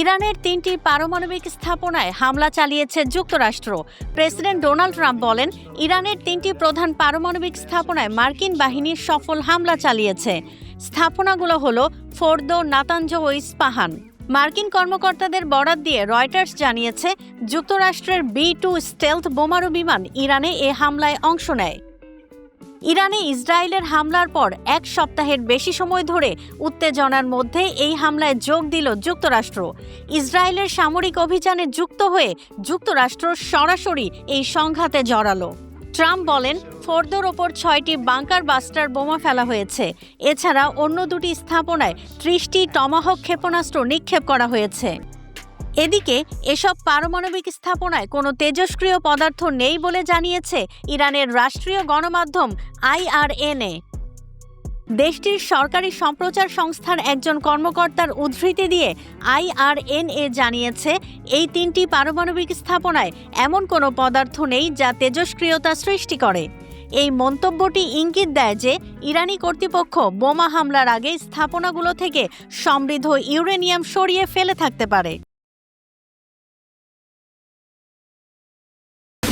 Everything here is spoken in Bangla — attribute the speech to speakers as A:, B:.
A: ইরানের তিনটি পারমাণবিক স্থাপনায় হামলা চালিয়েছে যুক্তরাষ্ট্র। প্রেসিডেন্ট ডোনাল্ড ট্রাম্প বলেন, ইরানের তিনটি প্রধান পারমাণবিক স্থাপনায় মার্কিন বাহিনীর সফল হামলা চালিয়েছে। স্থাপনাগুলো হলো ফোর্দো নাতাঞ্জ ও ইস্পাহান মার্কিন কর্মকর্তাদের বরাত দিয়ে রয়টার্স জানিয়েছে, যুক্তরাষ্ট্রের বি টু স্টেলথ বোমারু বিমান ইরানে এ হামলায় অংশ নেয়। ইরানে ইসরায়েলের হামলার পর এক সপ্তাহের বেশি সময় ধরে উত্তেজনার মধ্যে এই হামলায় যোগ দিল যুক্তরাষ্ট্র। ইসরায়েলের সামরিক অভিযানে যুক্ত হয়ে যুক্তরাষ্ট্র সরাসরি এই সংঘাতে জড়ালো। ট্রাম্প বলেন, ফোর্দোর ওপর ছয়টি বাংকার বাস্টার বোমা ফেলা হয়েছে। এছাড়া অন্য দুটি স্থাপনায় ত্রিশটি টমাহক ক্ষেপণাস্ত্র নিক্ষেপ করা হয়েছে। এদিকে, এসব পারমাণবিক স্থাপনায় কোনো তেজস্ক্রিয় পদার্থ নেই বলে জানিয়েছে ইরানের রাষ্ট্রীয় গণমাধ্যম আইআরএনএ। দেশটির সরকারি সম্প্রচার সংস্থার একজন কর্মকর্তার উদ্ধৃতি দিয়ে আইআরএনএ জানিয়েছে, এই তিনটি পারমাণবিক স্থাপনায় এমন কোনো পদার্থ নেই যা তেজস্ক্রিয়তা সৃষ্টি করে। এই মন্তব্যটি ইঙ্গিত দেয় যে, ইরানি কর্তৃপক্ষ বোমা হামলার আগে স্থাপনাগুলো থেকে সমৃদ্ধ ইউরেনিয়াম সরিয়ে ফেলে থাকতে পারে।